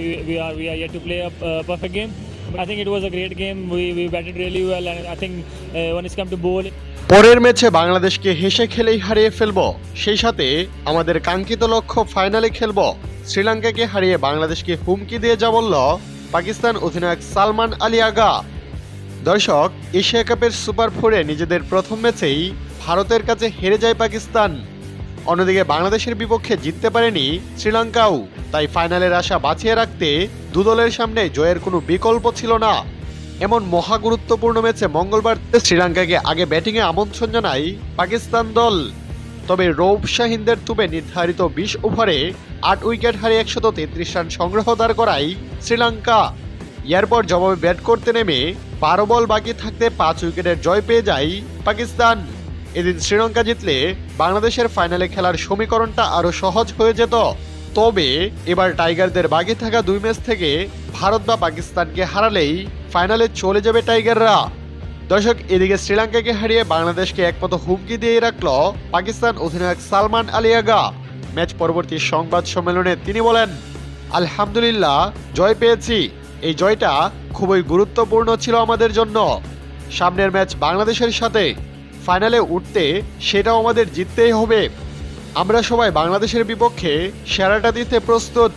We, we are we are yet to play a uh, perfect game. I think it was a great game. We, we batted really well, and I think uh, when it's come to bowling, পরের ম্যাচে বাংলাদেশকে হেসে খেলেই হারিয়ে ফেলব। সেই সাথে আমাদের কাঙ্ক্ষিত লক্ষ্য ফাইনালে খেলব। শ্রীলঙ্কাকে হারিয়ে বাংলাদেশকে হুমকি দিয়ে যা বলল পাকিস্তান অধিনায়ক সালমান আলী আগা। দর্শক এশিয়া কাপের সুপার ফোরে নিজেদের প্রথম ম্যাচেই ভারতের কাছে হেরে যায় পাকিস্তান। অন্যদিকে বাংলাদেশের বিপক্ষে জিততে পারেনি শ্রীলঙ্কাও, তাই ফাইনালের আশা বাঁচিয়ে রাখতে দু দলের সামনে জয়ের কোনো বিকল্প ছিল না। এমন মহা গুরুত্বপূর্ণ ম্যাচে মঙ্গলবার শ্রীলঙ্কাকে আগে ব্যাটিংয়ে আমন্ত্রণ জানায় পাকিস্তান দল। তবে রৌফ শাহিনদের তুবে নির্ধারিত বিশ ওভারে আট উইকেট হারিয়ে একশত তেত্রিশ রান সংগ্রহ দাঁড় করায় শ্রীলঙ্কা। এরপর জবাবে ব্যাট করতে নেমে বারো বল বাকি থাকতে পাঁচ উইকেটের জয় পেয়ে যায় পাকিস্তান। এদিন শ্রীলঙ্কা জিতলে বাংলাদেশের ফাইনালে খেলার সমীকরণটা আরও সহজ হয়ে যেত। তবে এবার টাইগারদের বাকি থাকা দুই ম্যাচ থেকে ভারত বা পাকিস্তানকে হারালেই ফাইনালে চলে যাবে টাইগাররা। দর্শক, এদিকে শ্রীলঙ্কাকে হারিয়ে বাংলাদেশকে একমত হুমকি দিয়ে রাখল পাকিস্তান অধিনায়ক সালমান আলী আগা। ম্যাচ পরবর্তী সংবাদ সম্মেলনে তিনি বলেন, আলহামদুলিল্লাহ, জয় পেয়েছি। এই জয়টা খুবই গুরুত্বপূর্ণ ছিল আমাদের জন্য। সামনের ম্যাচ বাংলাদেশের সাথে ফাইনালে উঠতে সেটাও আমাদের জিততেই হবে। আমরা সবাই বাংলাদেশের বিপক্ষে সেরাটা দিতে প্রস্তুত।